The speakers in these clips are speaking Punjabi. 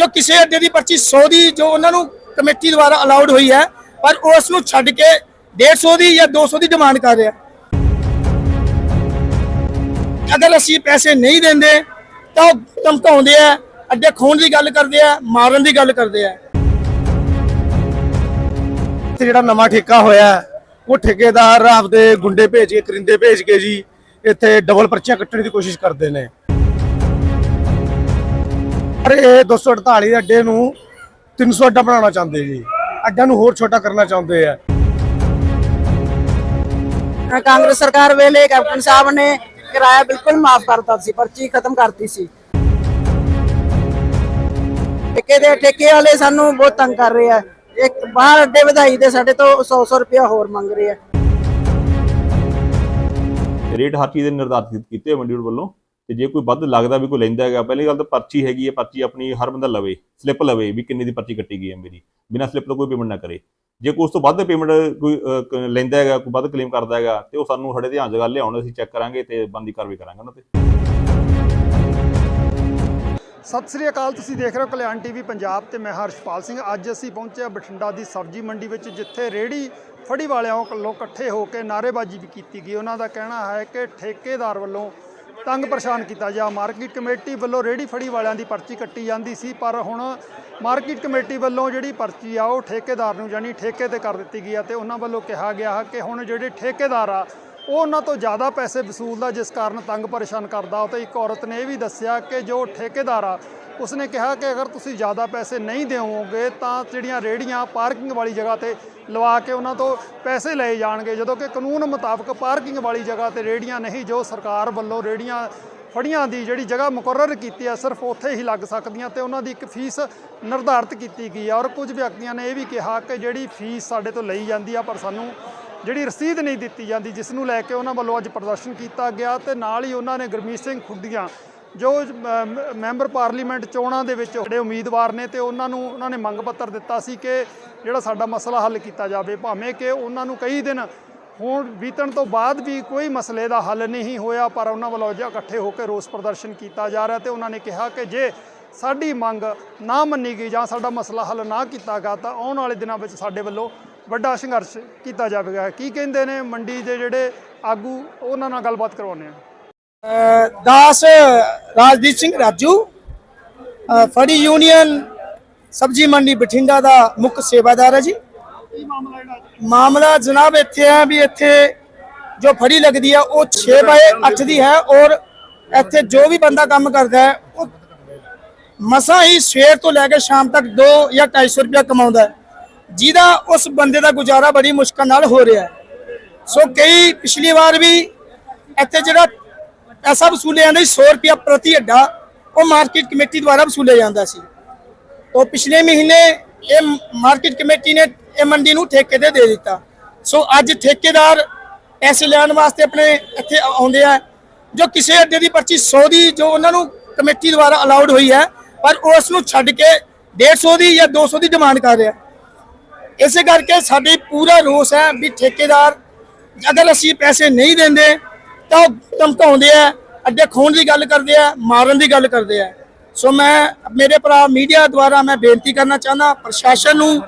ਜੋ ਕਿਸੇ ਅੱਡੇ ਦੀ ਪਰਚੀ 100 ਦੀ ਜੋ ਉਹਨਾਂ ਨੂੰ ਕਮੇਟੀ ਦੁਆਰਾ ਅਲਾਉਡ ਹੋਈ ਹੈ, ਪਰ ਉਸ ਨੂੰ ਛੱਡ ਕੇ 150 ਦੀ ਜਾਂ 200 ਦੀ ਡਿਮਾਂਡ ਕਰ ਰਿਹਾ। ਅਗਰ ਅਸੀਂ ਪੈਸੇ ਨਹੀਂ ਦਿੰਦੇ, ਤਾਂ ਉਹ ਧਮਕਾਉਂਦੇ ਆ, ਅੱਡੇ ਖੋਣ ਦੀ ਗੱਲ ਕਰਦੇ ਆ, ਮਾਰਨ ਦੀ ਗੱਲ ਕਰਦੇ ਆ। ਤੇ ਜਿਹੜਾ ਨਵਾਂ ਠੇਕਾ ਹੋਇਆ, ਉਹ ਠੇਕੇਦਾਰ ਆਪਦੇ ਗੁੰਡੇ ਭੇਜ ਕੇ, ਕਰਿੰਦੇ ਭੇਜ ਕੇ ਜੀ, ਇੱਥੇ ਡਬਲ ਪਰਚੀਆਂ ਕੱਟਣ ਦੀ ਕੋਸ਼ਿਸ਼ ਕਰਦੇ ਨੇ। ਪਰ ਇਹ 248 ਅੱਡੇ ਨੂੰ 300 ਅੱਡਾ ਬਣਾਉਣਾ ਚਾਹੁੰਦੇ ਜੀ। ਅੱਡਿਆਂ ਨੂੰ ਹੋਰ ਛੋਟਾ ਕਰਨਾ ਚਾਹੁੰਦੇ ਆ। ਕਾਂਗਰਸ ਸਰਕਾਰ ਵੇਲੇ ਕੈਪਟਨ ਸਾਹਿਬ ਨੇ ਕਿਰਾਇਆ ਬਿਲਕੁਲ ਮਾਫ ਕਰਤਾ ਸੀ ਪਰਚੀ ਖਤਮ ਕਰਤੀ ਸੀ। ਠੇਕੇ ਦੇ ਠੇਕੇ ਵਾਲੇ ਸਾਨੂੰ ਬਹੁਤ ਤੰਗ ਕਰ ਰਹੇ ਆ। ਇੱਕ ਬਾਹਰ ਅੱਡੇ ਵਧਾਈ ਦੇ ਸਾਡੇ ਤੋਂ 100 100 ਰੁਪਇਆ ਹੋਰ ਮੰਗ ਰਹੇ ਆ। ਰੇਟ ਹਰ ਚੀਜ਼ ਦੇ ਨਿਰਧਾਰਿਤ ਕੀਤੇ ਮੰਡੀ ਵੱਲੋਂ। ਤੇ ਜੇ ਕੋਈ ਵੱਧ ਲੱਗਦਾ ਵੀ ਕੋਈ ਲੈਂਦਾ ਹੈਗਾ, ਪਹਿਲੀ ਗੱਲ ਤਾਂ ਪਰਚੀ ਹੈਗੀ ਹੈ, ਪਰਚੀ ਆਪਣੀ ਹਰ ਬੰਦਾ ਲਵੇ ਸਲਿੱਪ ਲਵੇ ਵੀ ਕਿੰਨੀ ਦੀ ਪਰਚੀ ਕੱਟੀ ਗਈ ਹੈ ਮੇਰੀ, ਬਿਨਾਂ ਸਲਿੱਪ ਤੋਂ ਕੋਈ ਪੇਮੈਂਟ ਨਾ ਕਰੇ। ਜੇ ਕੋਈ ਉਸ ਤੋਂ ਵੱਧ ਪੇਮੈਂਟ ਕੋਈ ਲੈਂਦਾ ਹੈਗਾ, ਕੋਈ ਵੱਧ ਕਲੇਮ ਕਰਦਾ ਹੈਗਾ, ਤੇ ਉਹ ਸਾਨੂੰ ਸਾਡੇ ਧਿਆਨ 'ਚ ਗੱਲ ਲਿਆਉਣ, ਅਸੀਂ ਚੈੱਕ ਕਰਾਂਗੇ ਤੇ ਬੰਦੀ ਕਾਰਵਾਈ ਕਰਾਂਗੇ ਉਹਨਾਂ ਤੇ। ਸਤਿ ਸ੍ਰੀ ਅਕਾਲ, ਤੁਸੀਂ ਦੇਖ ਰਹੇ ਹੋ ਕਲਿਆਣ ਟੀਵੀ ਪੰਜਾਬ ਤੇ ਮੈਂ ਹਰਸ਼ਪਾਲ ਸਿੰਘ। ਅੱਜ ਅਸੀਂ ਪਹੁੰਚੇ ਬਠਿੰਡਾ ਦੀ ਸਬਜ਼ੀ ਮੰਡੀ ਵਿੱਚ, ਜਿੱਥੇ ਰੇੜੀ ਫੜੀ ਵਾਲਿਆਂ ਵੱਲੋਂ ਇਕੱਠੇ ਹੋ ਕੇ ਨਾਅਰੇਬਾਜ਼ੀ ਵੀ ਕੀਤੀ ਗਈ। ਉਹਨਾਂ ਦਾ ਕਹਿਣਾ ਹੈ ਕਿ ਠੇਕੇਦਾਰ ਵੱਲੋਂ ਤੰਗ ਪਰੇਸ਼ਾਨ ਕੀਤਾ ਜਾ ਮਾਰਕੀਟ ਕਮੇਟੀ ਵੱਲੋਂ ਰੇੜੀ ਫੜੀ ਵਾਲਿਆਂ ਦੀ ਪਰਚੀ ਕੱਟੀ ਜਾਂਦੀ ਸੀ, ਪਰ ਹੁਣ ਮਾਰਕੀਟ ਕਮੇਟੀ ਵੱਲੋਂ ਜਿਹੜੀ ਪਰਚੀ ਆ, ਉਹ ਠੇਕੇਦਾਰ ਨੂੰ ਯਾਨੀ ਠੇਕੇ ਤੇ ਕਰ ਦਿੱਤੀ ਗਈ ਆ ਤੇ ਉਹਨਾਂ ਵੱਲੋਂ ਕਿਹਾ ਗਿਆ ਕਿ ਹੁਣ ਜਿਹੜੇ ਠੇਕੇਦਾਰ ਆ, ਉਹ ਉਹਨਾਂ ਤੋਂ ਜ਼ਿਆਦਾ ਪੈਸੇ ਵਸੂਲਦਾ, ਜਿਸ ਕਾਰਨ ਤੰਗ ਪਰੇਸ਼ਾਨ ਕਰਦਾ। ਤੇ ਇੱਕ ਔਰਤ ਨੇ ਇਹ ਵੀ ਦੱਸਿਆ ਕਿ ਜੋ ਠੇਕੇਦਾਰ ਆ ਉਸਨੇ ਕਿਹਾ ਕਿ ਅਗਰ ਤੁਸੀਂ ਜ਼ਿਆਦਾ ਪੈਸੇ ਨਹੀਂ ਦੇਵੋਗੇ ਤਾਂ ਜਿਹੜੀਆਂ ਰੇੜੀਆਂ ਪਾਰਕਿੰਗ ਵਾਲੀ ਜਗ੍ਹਾ ਤੇ ਲਵਾ ਕੇ ਉਹਨਾਂ ਤੋਂ ਪੈਸੇ ਲਏ ਜਾਣਗੇ, ਜਦੋਂ ਕਿ ਕਾਨੂੰਨ ਮੁਤਾਬਕ ਪਾਰਕਿੰਗ ਵਾਲੀ ਜਗ੍ਹਾ ਤੇ ਰੇੜੀਆਂ ਨਹੀਂ, ਜੋ ਸਰਕਾਰ ਵੱਲੋਂ ਰੇੜੀਆਂ ਫੜੀਆਂ ਦੀ ਜਿਹੜੀ ਜਗ੍ਹਾ ਮੁਕਰਰ ਕੀਤੀ ਹੈ ਸਿਰਫ ਉੱਥੇ ਹੀ ਲੱਗ ਸਕਦੀਆਂ ਤੇ ਉਹਨਾਂ ਦੀ ਇੱਕ ਫੀਸ ਨਿਰਧਾਰਿਤ ਕੀਤੀ ਗਈ ਹੈ ਔਰ ਕੁਝ ਵਿਅਕਤੀਆਂ ਨੇ ਇਹ ਵੀ ਕਿਹਾ ਕਿ ਜਿਹੜੀ ਫੀਸ ਸਾਡੇ ਤੋਂ ਲਈ ਜਾਂਦੀ ਆ, ਪਰ ਸਾਨੂੰ ਜਿਹੜੀ ਰਸੀਦ ਨਹੀਂ ਦਿੱਤੀ ਜਾਂਦੀ, ਜਿਸ ਨੂੰ ਲੈ ਕੇ ਉਹਨਾਂ ਵੱਲੋਂ ਅੱਜ ਪ੍ਰਦਰਸ਼ਨ ਕੀਤਾ ਗਿਆ ਤੇ ਨਾਲ ਹੀ ਉਹਨਾਂ ਨੇ ਗੁਰਮੀਤ ਸਿੰਘ ਖੁੱਡੀਆਂ ਜੋ ਮ- ਮੈਂਬਰ ਪਾਰਲੀਮੈਂਟ ਚੋਣਾਂ ਦੇ ਵਿੱਚ ਜਿਹੜੇ ਉਮੀਦਵਾਰ ਨੇ ਤੇ ਉਹਨਾਂ ਨੂੰ, ਉਹਨਾਂ ਨੇ ਮੰਗ ਪੱਤਰ ਦਿੱਤਾ ਸੀ ਕਿ ਜਿਹੜਾ ਸਾਡਾ ਮਸਲਾ ਹੱਲ ਕੀਤਾ ਜਾਵੇ, ਭਾਵੇਂ ਕਿ ਉਹਨਾਂ ਨੂੰ ਕਈ ਦਿਨ ਹੁਣ ਬੀਤਣ ਤੋਂ ਬਾਅਦ ਵੀ ਕੋਈ ਮਸਲੇ ਦਾ ਹੱਲ ਨਹੀਂ ਹੋਇਆ, ਪਰ ਉਹਨਾਂ ਵੱਲੋਂ ਅੱਜ ਇਕੱਠੇ ਹੋ ਕੇ ਰੋਸ ਪ੍ਰਦਰਸ਼ਨ ਕੀਤਾ ਜਾ ਰਿਹਾ ਤੇ ਉਹਨਾਂ ਨੇ ਕਿਹਾ ਕਿ ਜੇ ਸਾਡੀ ਮੰਗ ਨਾ ਮੰਨੀ ਗਈ ਜਾਂ ਸਾਡਾ ਮਸਲਾ ਹੱਲ ਨਾ ਕੀਤਾ ਗਿਆ, ਤਾਂ ਆਉਣ ਵਾਲੇ ਦਿਨਾਂ ਵਿੱਚ ਸਾਡੇ ਵੱਲੋਂ ਵੱਡਾ ਸੰਘਰਸ਼ ਕੀਤਾ ਜਾਵੇਗਾ। ਕੀ ਕਹਿੰਦੇ ਨੇ ਮੰਡੀ ਦੇ ਜਿਹੜੇ ਆਗੂ, ਉਹਨਾਂ ਨਾਲ ਗੱਲਬਾਤ ਕਰਵਾਉਂਦੇ ਆ ਦਾਸ ਰਾਜਦੀਪ ਸਿੰਘ ਰਾਜੂ ਫੜੀ ਯੂਨੀਅਨ ਸਬਜੀ ਮੰਡੀ ਬਠਿੰਡਾ ਦਾ ਮੁੱਖ ਸੇਵਾਦਾਰ ਹੈ ਜੀ। ਮਾਮਲਾ ਜਨਾਬ ਇੱਥੇ ਹੈ ਵੀ ਇੱਥੇ ਜੋ ਫੜੀ ਲੱਗਦੀ ਹੈ ਉਹ 6 ਬਾਏ 8 ਦੀ ਹੈ ਔਰ ਇੱਥੇ ਜੋ ਵੀ ਬੰਦਾ ਕੰਮ ਕਰਦਾ ਹੈ, ਉਹ ਮਸਾਂ ਹੀ ਸਵੇਰ ਤੋਂ ਲੈ ਕੇ ਸ਼ਾਮ ਤੱਕ 2 ਜਾਂ 250 ਰੁਪਇਆ ਕਮਾਉਂਦਾ ਹੈ। ਜਿਹਦਾ ਉਸ ਬੰਦੇ ਦਾ ਗੁਜ਼ਾਰਾ ਬੜੀ ਮੁਸ਼ਕਲ ਨਾਲ ਹੋ ਰਿਹਾ ਹੈ। ਸੋ ਕਈ ਪਿਛਲੀ ਵਾਰ ਵੀ ਇੱਥੇ ਜਿਹੜਾ ਪੈਸਾ ਵਸੂਲਿਆ ਜਾਂਦਾ ਸੀ 100 ਰੁਪਇਆ ਪ੍ਰਤੀ ਅੱਡਾ ਉਹ ਮਾਰਕੀਟ ਕਮੇਟੀ ਦੁਆਰਾ ਵਸੂਲਿਆ ਜਾਂਦਾ ਸੀ। ਤੋਂ ਪਿਛਲੇ ਮਹੀਨੇ ਇਹ ਮਾਰਕੀਟ ਕਮੇਟੀ ਨੇ ਇਹ ਮੰਡੀ ਨੂੰ ਠੇਕੇ ਤੇ ਦੇ ਦਿੱਤਾ। ਸੋ ਅੱਜ ਠੇਕੇਦਾਰ ਪੈਸੇ ਲੈਣ ਵਾਸਤੇ ਆਪਣੇ ਇੱਥੇ ਆਉਂਦੇ ਆ, ਜੋ ਕਿਸੇ ਅੱਡੇ ਦੀ ਪਰਚੀ 100 ਦੀ ਜੋ ਉਹਨਾਂ ਨੂੰ ਕਮੇਟੀ ਦੁਆਰਾ ਅਲਾਉਡ ਹੋਈ ਹੈ, ਪਰ ਉਸ ਨੂੰ ਛੱਡ ਕੇ 150 ਦੀ ਜਾਂ 200 ਦੀ ਡਿਮਾਂਡ ਕਰ ਰਿਹਾ। ਇਸੇ ਕਰਕੇ ਸਾਡੇ ਪੂਰਾ ਰੋਸ ਹੈ ਵੀ ਠੇਕੇਦਾਰ, ਅਗਰ ਅਸੀਂ ਪੈਸੇ ਨਹੀਂ ਦਿੰਦੇ ਤਾਂ ਉਹ ਧਮਕਾਉਂਦੇ ਆ, ਅੱਡੇ ਖੋਣ ਦੀ ਗੱਲ ਕਰਦੇ ਆ, ਮਾਰਨ ਦੀ ਗੱਲ ਕਰਦੇ ਆ। ਸੋ ਮੈਂ, ਮੇਰੇ ਭਰਾ ਮੀਡੀਆ ਦੁਆਰਾ ਮੈਂ ਬੇਨਤੀ ਕਰਨਾ ਚਾਹੁੰਦਾ, ਪ੍ਰਸ਼ਾਸਨ ਨੂੰ,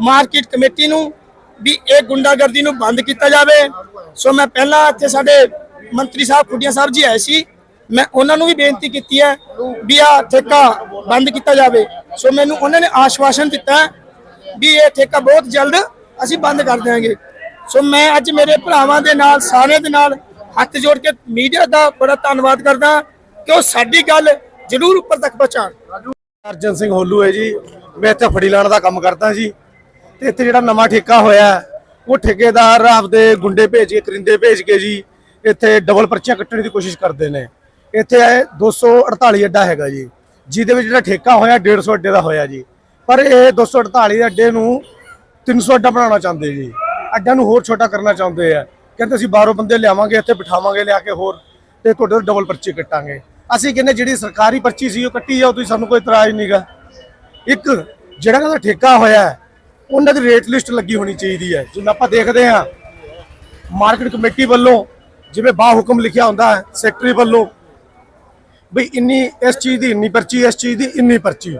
ਮਾਰਕੀਟ ਕਮੇਟੀ ਨੂੰ ਵੀ ਇਹ ਗੁੰਡਾਗਰਦੀ ਨੂੰ ਬੰਦ ਕੀਤਾ ਜਾਵੇ। ਸੋ ਮੈਂ ਪਹਿਲਾਂ ਇੱਥੇ ਸਾਡੇ ਮੰਤਰੀ ਸਾਹਿਬ ਖੁੱਡੀਆਂ ਸਾਹਿਬ ਜੀ ਆਏ ਸੀ। ਮੈਂ ਉਹਨਾਂ ਨੂੰ ਵੀ ਬੇਨਤੀ ਕੀਤੀ ਹੈ ਵੀ ਆ ਠੇਕਾ ਬੰਦ ਕੀਤਾ ਜਾਵੇ। ਸੋ ਮੈਨੂੰ ਉਹਨਾਂ ਨੇ ਆਸ਼ਵਾਸਨ ਦਿੱਤਾ ਵੀ ਇਹ ਠੇਕਾ ਬਹੁਤ ਜਲਦ ਅਸੀਂ ਬੰਦ ਕਰ ਦਿਆਂਗੇ। ਸੋ ਮੈਂ ਅੱਜ ਮੇਰੇ ਭਰਾਵਾਂ ਦੇ ਨਾਲ, ਸਾਰਿਆਂ ਦੇ ਨਾਲ ਹੱਥ ਜੋੜ ਕੇ ਮੀਡੀਆ ਦਾ ਬੜਾ ਧੰਨਵਾਦ ਕਰਦਾ ਕਿ ਉਹ ਸਾਡੀ ਗੱਲ ਜ਼ਰੂਰ ਉੱਪਰ ਤੱਕ ਪਹੁੰਚਾਉਣ। ਅਰਜਨ ਸਿੰਘ ਹੋਲੂ ਹੈ ਜੀ, ਮੈਂ ਇੱਥੇ ਫੜੀ ਲਾਣ ਦਾ ਕੰਮ ਕਰਦਾ ਜੀ। ਤੇ ਇੱਥੇ ਜਿਹੜਾ ਨਵਾਂ ਠੇਕਾ ਹੋਇਆ ਉਹ ਠੇਕੇਦਾਰ ਆਪਦੇ ਗੁੰਡੇ ਭੇਜ ਕੇ, ਕਰਿੰਦੇ ਭੇਜ ਕੇ ਜੀ, ਇੱਥੇ ਡਬਲ ਪਰਚੀਆਂ ਕੱਟਣ ਦੀ ਕੋਸ਼ਿਸ਼ ਕਰਦੇ ਨੇ। ਇੱਥੇ ਇਹ 248 ਅੱਡਾ ਹੈਗਾ ਜੀ, ਜਿਹਦੇ ਵਿੱਚ ਜਿਹੜਾ ਠੇਕਾ ਹੋਇਆ 150 ਅੱਡੇ ਦਾ ਹੋਇਆ ਜੀ। ਪਰ ਇਹ 248 ਅੱਡੇ ਨੂੰ 300 ਅੱਡਾ ਬਣਾਉਣਾ ਚਾਹੁੰਦੇ ਜੀ। ਅੱਡਾ ਨੂੰ ਹੋਰ ਛੋਟਾ ਕਰਨਾ ਚਾਹੁੰਦੇ ਆ। ਕਹਿੰਦੇ ਅਸੀਂ ਬਾਹਰੋਂ ਬੰਦੇ ਲਿਆਵਾਂਗੇ, ਇੱਥੇ ਬਿਠਾਵਾਂਗੇ ਲਿਆ ਕੇ ਹੋਰ ਤੇ ਤੁਹਾਡੇ ਤੋਂ ਡਬਲ ਪਰਚੀ ਕੱਟਾਂਗੇ। ਅਸੀਂ ਕਹਿੰਦੇ ਜਿਹੜੀ ਸਰਕਾਰੀ ਪਰਚੀ ਸੀ ਉਹ ਕੱਟੀ ਆ ਉਹ ਤੁਸੀਂ ਸਾਨੂੰ ਕੋਈ ਇਤਰਾਜ਼ ਨਹੀਂਗਾ ਇੱਕ, ਜਿਹੜਾ ਕਹਿੰਦਾ ਠੇਕਾ ਹੋਇਆ ਉਹਨਾਂ ਦੀ ਰੇਟ ਲਿਸਟ ਲੱਗੀ ਹੋਣੀ ਚਾਹੀਦੀ ਹੈ। ਜਿਵੇਂ ਆਪਾਂ ਦੇਖਦੇ ਹਾਂ ਮਾਰਕੀਟ ਕਮੇਟੀ ਵੱਲੋਂ ਜਿਵੇਂ ਬਾ ਹੁਕਮ ਲਿਖਿਆ ਹੁੰਦਾ ਹੈ ਸੈਕਟਰੀ ਵੱਲੋਂ, ਵੀ ਇੰਨੀ ਇਸ ਚੀਜ਼ ਦੀ ਇੰਨੀ ਪਰਚੀ, ਇਸ ਚੀਜ਼ ਦੀ ਇੰਨੀ ਪਰਚੀ।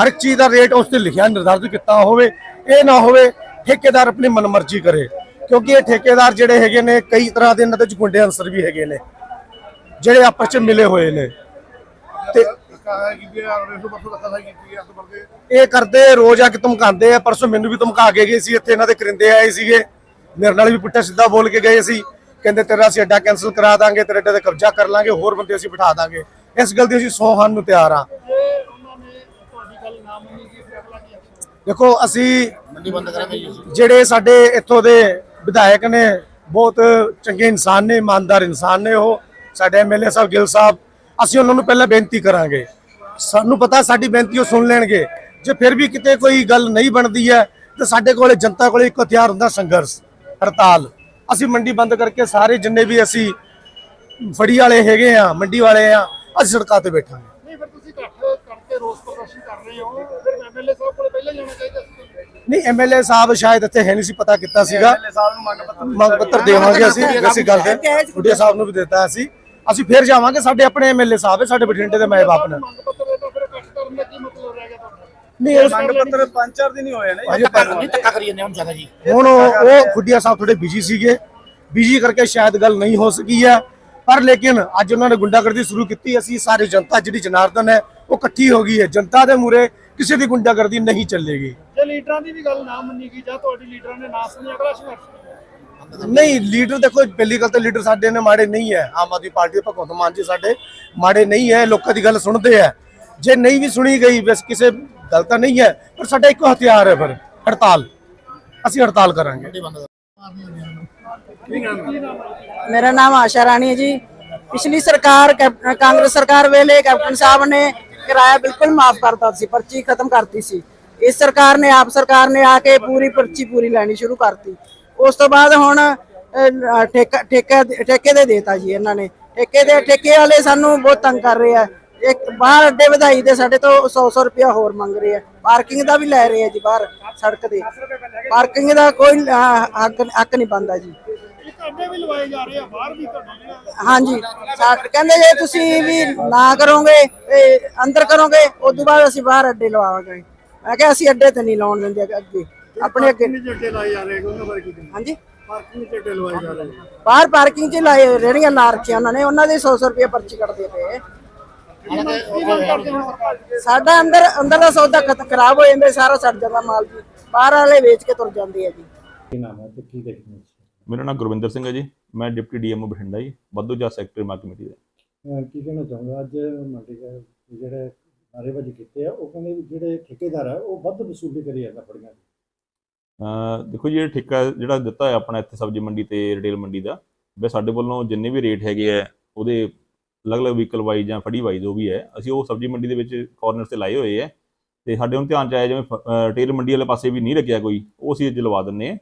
ਹਰ ਇੱਕ ਚੀਜ਼ ਦਾ ਰੇਟ ਉਸ ਤੇ ਲਿਖਿਆ, ਨਿਰਧਾਰਿਤ ਕੀਤਾ ਹੋਵੇ, ਇਹ ਨਾ ਹੋਵੇ, ਠੇਕੇਦਾਰ ਆਪਣੀ ਮਨਮਰਜ਼ੀ ਕਰੇ। ਕਿਉਂਕਿ ਇਹ ਠੇਕੇਦਾਰ ਜਿਹੜੇ ਹੈਗੇ ਨੇ ਕਈ ਤਰ੍ਹਾਂ ਦੇ ਇਹਨਾਂ ਦੇ ਗੁੰਡੇ ਅਨਸਰ ਵੀ ਹੈਗੇ ਨੇ ਜਿਹੜੇ ਆਪਸ ਚ ਮਿਲੇ ਹੋਏ ਨੇ। ਤੇ ਇਹ ਕਰਦੇ ਰੋਜ਼ ਆ ਕੇ ਧਮਕਾਉਂਦੇ ਆ ਪਰਸੋਂ ਮੈਨੂੰ ਵੀ ਧਮਕਾ ਕੇ ਗਏ ਸੀ ਇੱਥੇ ਇਹਨਾਂ ਦੇ ਕਰਿੰਦੇ ਆਏ ਸੀਗੇ। ਮੇਰੇ ਨਾਲ ਵੀ ਪੁੱਠਾ ਸਿੱਧਾ ਬੋਲ ਕੇ ਗਏ ਸੀ। ਕਹਿੰਦੇ ਤੇਰਾ ਅਸੀਂ ਅੱਡਾ ਕੈਨਸਲ ਕਰਾ ਦਾਂਗੇ ਤੇਰੇ ਅੱਡੇ ਤੇ ਕਬਜ਼ਾ ਕਰ ਲਾਂਗੇ ਹੋਰ ਬੰਦੇ ਅਸੀਂ ਬਿਠਾ ਦਾਂਗੇ। ਇਸ ਗੱਲ ਦੀ ਅਸੀਂ ਸੌ ਖਾਨ ਨੂੰ ਤਿਆਰ ਆ। ਦੇਖੋ ਅਸੀਂ ਜਿਹੜੇ ਸਾਡੇ ਇੱਥੋਂ ਦੇ ਵਿਧਾਇਕ ਨੇ ਬਹੁਤ ਚੰਗੇ ਇਨਸਾਨ ਨੇ, ਇਮਾਨਦਾਰ ਇਨਸਾਨ ਨੇ ਉਹ। ਸਾਡੇ ਐਮਐਲਏ ਸਾਹਿਬ ਗਿੱਲ ਸਾਹਿਬ, ਅਸੀਂ ਉਹਨਾਂ ਨੂੰ ਪਹਿਲਾਂ ਬੇਨਤੀ ਕਰਾਂਗੇ। ਸਾਨੂੰ ਪਤਾ, ਸਾਡੀ ਬੇਨਤੀ ਉਹ ਸੁਣ ਲੈਣਗੇ। ਜੇ ਫਿਰ ਵੀ ਕਿਤੇ ਕੋਈ ਗੱਲ ਨਹੀਂ ਬਣਦੀ ਹੈ, ਤੇ ਸਾਡੇ ਕੋਲੇ, ਜਨਤਾ ਕੋਲੇ ਇੱਕ ਹਥਿਆਰ ਹੁੰਦਾ ਸੰਘਰਸ਼, ਹੜਤਾਲ। ਅਸੀਂ ਮੰਡੀ ਬੰਦ ਕਰਕੇ ਸਾਰੇ ਜਿੰਨੇ ਵੀ ਅਸੀਂ ਫੜੀ ਵਾਲੇ ਹੈਗੇ ਆ, ਮੰਡੀ ਵਾਲੇ ਆ, ਅਸੀਂ ਸੜਕਾਂ ਤੇ ਬੈਠਾਂਗੇ ਨਹੀਂ ਫਿਰ ਤੁਸੀਂ ਇਕੱਠ ਕਰਕੇ ਰੋਸ ਪ੍ਰਦਰਸ਼ਨ ਕਰ ਰਹੇ ਹੋ। ਫਿਰ ਐਮਐਲਏ ਸਾਹਿਬ ਕੋਲੇ ਪਹਿਲਾਂ ਜਾਣਾ ਚਾਹੀਦਾ ਸੀ ਨਹੀਂ ਐਮਐਲਏ ਸਾਹਿਬ ਸ਼ਾਇਦ ਇੱਥੇ ਹੈ ਨਹੀਂ ਸੀ ਪਤਾ ਕੀਤਾ ਸੀਗਾ। ਮੰਗ ਪੱਤਰ ਦੇਵਾਂਗੇ ਅਸੀਂ ਅਸੀਂ ਗੱਲ ਤੇ ਗੁੱਡੀਆ ਸਾਹਿਬ ਨੂੰ ਵੀ ਦਿੱਤਾ ਅਸੀਂ ਅਸੀਂ ਫਿਰ ਜਾਵਾਂਗੇ ਸਾਡੇ ਆਪਣੇ ਐਮਐਲਏ ਸਾਹਿਬ ਹੈ ਸਾਡੇ ਬਠਿੰਡੇ ਦੇ ਮਾਏ ਬਾਪ ਨੇ। ਮੰਗ ਪੱਤਰ ਦੇ ਤਾਂ ਫਿਰ ਇਕੱਠ ਕਰਨ ਦਾ ਕੀ ਮਤਲਬ ਰਹਿ ਗਿਆ ਤੁਹਾਡਾ? ਨਹੀਂ ਉਸ ਮੰਗ ਪੱਤਰ ਪੰਜ ਚਾਰ ਦਿਨ ਹੀ ਹੋਏ ਨੇ। ਅਜੇ ਪਰ- ਨਹੀਂ ਧੱਕਾ ਕਰੀ ਜਾਂਦੇ ਹੁਣ ਜ਼ਿਆਦਾ ਜੀ। ਹੁਣ ਉਹ ਉਹ ਗੁੱਡੀਆ ਸਾਹਿਬ ਥੋੜੇ ਬਿਜ਼ੀ ਸੀਗੇ। ਬਿਜ਼ੀ ਕਰਕੇ ਸ਼ਾਇਦ ਗੱਲ ਨਹੀਂ ਹੋ ਸਕੀ ਹੈ। ਪਰ ਲੇਕਿਨ ਅੱਜ ਉਹਨਾਂ ਨੇ ਗੁੰਡਾਗਰਦੀ ਸ਼ੁਰੂ ਕੀਤੀ ਅਸੀਂ ਸਾਰੀ ਜਨਤਾ ਜਿਹੜੀ ਜਨਾਰਦਨ ਹੈ ਉਹ ਇਕੱਠੀ ਹੋ ਗਈ ਹੈ। ਜਨਤਾ ਦੇ ਮੂਰੇ ਕਿਸੇ ਦੀ ਗੁੰਡਾਗਰਦੀ ਨਹੀਂ ਚੱਲੇਗੀ। ਜੇ ਲੀਡਰਾਂ ਦੀ ਵੀ ਗੱਲ ਨਾ ਮੰਨੀ ਗਈ ਜਾਂ ਤੁਹਾਡੀ ਲੀਡਰਾਂ ਨੇ ਨਾ ਸੁਣੀ ਅਗਲਾ ਸੰਘਰਸ਼ ਨਹੀਂ ਲੀਡਰ ਦੇਖੋ ਪਹਿਲੀ ਗੱਲ ਤਾਂ ਲੀਡਰ ਸਾਡੇ ਨੇ ਮਾੜੇ ਨਹੀਂ ਹੈ। ਆਮ ਆਦਮੀ ਪਾਰਟੀ ਦੇ ਭਗਵੰਤ ਮਾਨ ਜੀ ਸਾਡੇ ਮਾੜੇ ਨਹੀਂ ਹੈ ਲੋਕਾਂ ਦੀ ਗੱਲ ਸੁਣਦੇ ਆ ਜੇ ਨਹੀਂ ਵੀ ਸੁਣੀ ਗਈ ਬਸ ਕਿਸੇ ਗੱਲ ਤਾਂ ਨਹੀਂ ਹੈ ਪਰ ਸਾਡਾ ਇੱਕੋ ਹਥਿਆਰ ਹੈ ਫਿਰ ਹੜਤਾਲ। ਅਸੀਂ ਹੜਤਾਲ ਕਰਾਂਗੇ। ਮੇਰਾ ਨਾਮ ਆਸ਼ਾ ਰਾਣੀ ਹੈ ਜੀ। ਪਿਛਲੀ ਸਰਕਾਰ ਕਾਂਗਰਸ ਸਰਕਾਰ ਵੇਲੇ ਕੈਪਟਨ ਸਾਹਿਬ ਨੇ ਕਿਰਾਇਆ, ਬਿਲਕੁਲ ਮਾਫ ਕਰਤਾ ਸੀ, ਪਰਚੀ ਖਤਮ ਕਰਤੀ ਸੀ। ਇਸ ਸਰਕਾਰ ਨੇ, ਆਪ ਸਰਕਾਰ ਨੇ ਆ ਕੇ ਪੂਰੀ ਪਰਚੀ ਪੂਰੀ ਲੈਣੀ ਸ਼ੁਰੂ ਕਰਤੀ। ਉਸ ਤੋਂ ਬਾਅਦ ਹੁਣ ਠੇਕਾ ਠੇਕਾ, ਠੇਕੇ ਦੇ ਦੇਤਾ ਜੀ ਇਹਨਾਂ ਨੇ। ਠੇਕੇ ਦੇ, ਠੇਕੇ ਵਾਲੇ ਸਾਨੂੰ ਬਹੁਤ ਤੰਗ ਕਰ ਰਹੇ ਆ। ਇੱਕ ਬਾਹਰ ਅੱਡੇ ਵਧਾਈ ਦੇ ਸਾਡੇ ਤੋਂ 100-100 ਰੁਪਇਆ ਹੋਰ ਮੰਗ ਰਹੇ ਆ। ਪਾਰਕਿੰਗ ਦਾ ਵੀ ਲੈ ਰਹੇ ਆ ਜੀ ਬਾਹਰ ਸੜਕ ਤੇ। ਪਾਰਕਿੰਗ ਦਾ ਕੋਈ ਹੱਕ ਹੱਕ ਨਹੀਂ ਬੰਦਾ ਜੀ। ਇੱਕ ਅੱਡੇ ਵੀ ਲਵਾਏ ਜਾ ਰਹੇ ਆ ਬਾਹਰ ਵੀ ਤੁਹਾਡੇ ਹਾਂਜੀ ਸਾ- ਕਹਿੰਦੇ ਜੇ ਤੁਸੀਂ ਵੀ ਨਾ ਕਰੋਗੇ ਤੇ ਅੰਦਰ ਕਰੋਗੇ ਉਸ ਤੋਂ ਬਾਅਦ ਅਸੀਂ ਬਾਹਰ ਅੱਡੇ ਲਵਾਵਾਂਗੇ। ਮੈਂ ਕਿਹਾ ਅਸੀਂ ਅੱਡੇ ਤੇ ਨਹੀਂ ਲਾਉਣ ਦਿੰਦੇ ਅੱਗੇ- ਆਪਣੇ ਅੱਗੇ ਕਿੰਨੇ ਅੱਡੇ ਲਾਏ ਜਾ ਰਹੇ ਉਹਨਾਂ ਬਾਰੇ ਕੀ ਕਹਿੰਦੇ ਹਾਂਜੀ? ਪਾਰਕਿੰਗ ਦੇ ਅੱਡੇ ਲਵਾਏ ਜਾ ਰਹੇ। ਬਾਹਰ ਪਾਰਕਿੰਗ 'ਚ ਲਾਏ ਰੇੜੀਆਂ ਲਾ ਰੱਖੀਆਂ ਉਹਨਾਂ ਨੇ ਉਹਨਾਂ ਦੇ 100-100 ਰੁਪਏ ਪਰਚੀ ਕੱਟਦੇ ਪਏ। ਸਾਡਾ ਅੰਦਰ ਅੰਦਰ ਦਾ ਸੌਦਾ ਖਤ ਖਰਾਬ ਹੋ ਜਾਂਦਾ ਸਾਰਾ ਸੜ ਜਾਂਦਾ ਮਾਲ ਜੀ। ਬਾਹਰ ਵਾਲੇ ਵੇਚ ਕੇ ਤੁਰ ਜਾਂਦੇ ਆ ਜੀ। ਮੇਰਾ ਨਾਮ ਗੁਰਵਿੰਦਰ ਸਿੰਘ ਹੈ ਜੀ। ਮੈਂ ਡਿਪਟੀ ਡੀਐਮਓ ਬਠਿੰਡਾ ਜੀ ਵਾਧੂ ਜਾ ਸੈਕਟਰੀ ਮਾਰਕ ਕਮੇਟੀ ਦਾ। ਅਹ ਕੀ ਕਹਿਣਾ ਚਾਹੁੰਦਾ? ਅੱਜ ਮੰਡੀ ਦੇ ਜਿਹੜੇ ਨਾਅਰੇਬਾਜ਼ੀ ਕੀਤੇ ਆ ਉਹ ਕਹਿੰਦੇ ਵੀ ਜਿਹੜੇ ਠੇਕੇਦਾਰ ਆ ਉਹ ਵੱਧ ਵਸੂਲੀ ਕਰੀ ਜਾਂਦਾ ਫੜੀਆਂ ਦੀ। ਅਹ ਦੇਖੋ ਜੀ ਇਹ ਠੇਕਾ ਜਿਹੜਾ ਦਿੱਤਾ ਹੈ ਆਪਣਾ ਇੱਥੇ ਸਬਜ਼ੀ ਮੰਡੀ ਤੇ ਰਿਟੇਲ ਮੰਡੀ ਦਾ ਵੀ ਸਾਡੇ ਵੱਲੋਂ ਜਿੰਨੇ ਵੀ ਰੇਟ ਹੈਗੇ ਆ ਉਹਦੇ ਅਲੱਗ-ਅਲੱਗ ਵਹੀਕਲ ਵਾਈਜ਼ ਜਾਂ ਫੜੀ ਵਾਈਜ਼ ਜੋ ਵੀ ਹੈ। ਅਸੀਂ ਉਹ ਸਬਜ਼ੀ ਮੰਡੀ ਦੇ ਵਿੱਚ ਕਾਰਨਰਸ ਤੇ ਲਾਏ ਹੋਏ ਆ ਤੇ ਸਾਡੇ ਹੁਣ ਧਿਆਨ ਚ ਆਇਆ ਜਿਵੇਂ ਰਿਟੇਲ ਮੰਡੀ ਵਾਲੇ ਪਾਸੇ ਵੀ ਨਹੀਂ ਲੱਗਿਆ ਕੋਈ ਉਹ ਅਸੀਂ ਅੱਜ ਲਵਾ ਦਿੰਨੇ ਆ।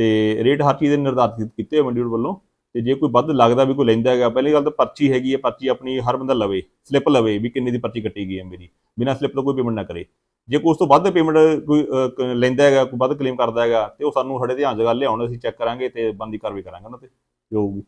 ਤੇ ਰੇਟ ਹਰ ਚੀਜ਼ ਦੇ ਨਿਰਧਾਰਿਤ ਕੀਤੇ ਹੋਏ ਮੰਡੀ ਵੱਲੋਂ। ਤੇ ਜੇ ਕੋਈ ਵੱਧ ਲੱਗਦਾ ਵੀ ਕੋਈ ਲੈਂਦਾ ਹੈਗਾ ਪਹਿਲੀ ਗੱਲ ਤਾਂ ਪਰਚੀ ਹੈਗੀ ਹੈ ਪਰਚੀ ਆਪਣੀ ਹਰ ਬੰਦਾ ਲਵੇ ਸਲਿੱਪ ਲਵੇ ਵੀ ਕਿੰਨੀ ਦੀ ਪਰਚੀ ਕੱਟੀ ਗਈ ਹੈ ਮੇਰੀ ਬਿਨਾਂ ਸਲਿੱਪ ਤੋਂ ਕੋਈ ਪੇਮੈਂਟ ਨਾ ਕਰੇ। ਜੇ ਕੋਈ ਉਸ ਤੋਂ ਵੱਧ ਪੇਮੈਂਟ ਕੋਈ ਲੈਂਦਾ ਹੈਗਾ ਕੋਈ ਵੱਧ ਕਲੇਮ ਕਰਦਾ ਹੈਗਾ ਤੇ ਉਹ ਸਾਨੂੰ ਸਾਡੇ ਧਿਆਨ 'ਚ ਗੱਲ ਲਿਆਉਣ ਅਸੀਂ ਚੈੱਕ ਕਰਾਂਗੇ ਤੇ ਬੰਦੀ ਕਾਰਵਾਈ ਕਰਾਂਗੇ ਉਹਨਾਂ ਤੇ ਜੋ ਹੋਊਗੀ।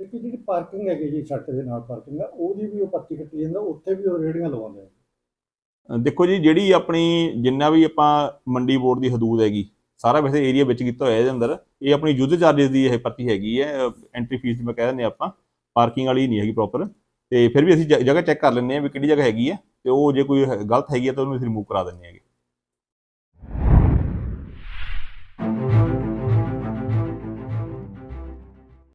ਇੱਕ ਜਿਹੜੀ ਪਾਰਕਿੰਗ ਹੈਗੀ ਜੀ ਸੜਕ ਦੇ ਨਾਲ ਪਾਰਕਿੰਗ ਆ ਉਹਦੀ ਵੀ ਉਹ ਪਰਚੀ ਕੱਟੀ ਜਾਂਦਾ ਉੱਥੇ ਵੀ ਉਹ ਰੇੜੀਆਂ ਲਵਾਉਂਦੇ ਆ। ਦੇਖੋ ਜੀ ਜਿਹੜੀ ਆਪਣੀ ਜਿੰਨਾ ਵੀ ਆਪਾਂ ਮੰਡੀ ਬੋਰਡ ਦੀ ਹਦੂਦ ਹੈਗੀ ਸਾਰਾ ਵੈਸੇ ਏਰੀਆ ਵਿੱਚ ਕੀਤਾ ਹੋਇਆ ਇਹਦੇ ਅੰਦਰ। ਇਹ ਆਪਣੀ ਯੂਜ਼ਰ ਚਾਰजेस ਦੀ ਇਹ ਪਰਚੀ ਹੈਗੀ ਹੈ ਐਂਟਰੀ ਫੀਸ ਦੀ ਮੈਂ ਕਹਿ ਦਿੰਦੇ ਆਪਾਂ ਪਾਰਕਿੰਗ ਵਾਲੀ ਨਹੀਂ ਹੈਗੀ ਪ੍ਰੋਪਰ ਤੇ ਫਿਰ ਵੀ ਅਸੀਂ ਜ- ਜਗ੍ਹਾ ਚੈੱਕ ਕਰ ਲੈਂਦੇ ਹਾਂ ਵੀ ਕਿਹੜੀ ਜਗ੍ਹਾ ਹੈਗੀ ਹੈ, ਤੇ ਉਹ ਜੇ ਕੋਈ ਗਲਤ ਹੈਗੀ ਹੈ ਤਾਂ ਉਹਨੂੰ ਅਸੀਂ ਰਿਮੂਵ ਕਰਾ ਦਿੰਦੇ ਹੈਗੇ।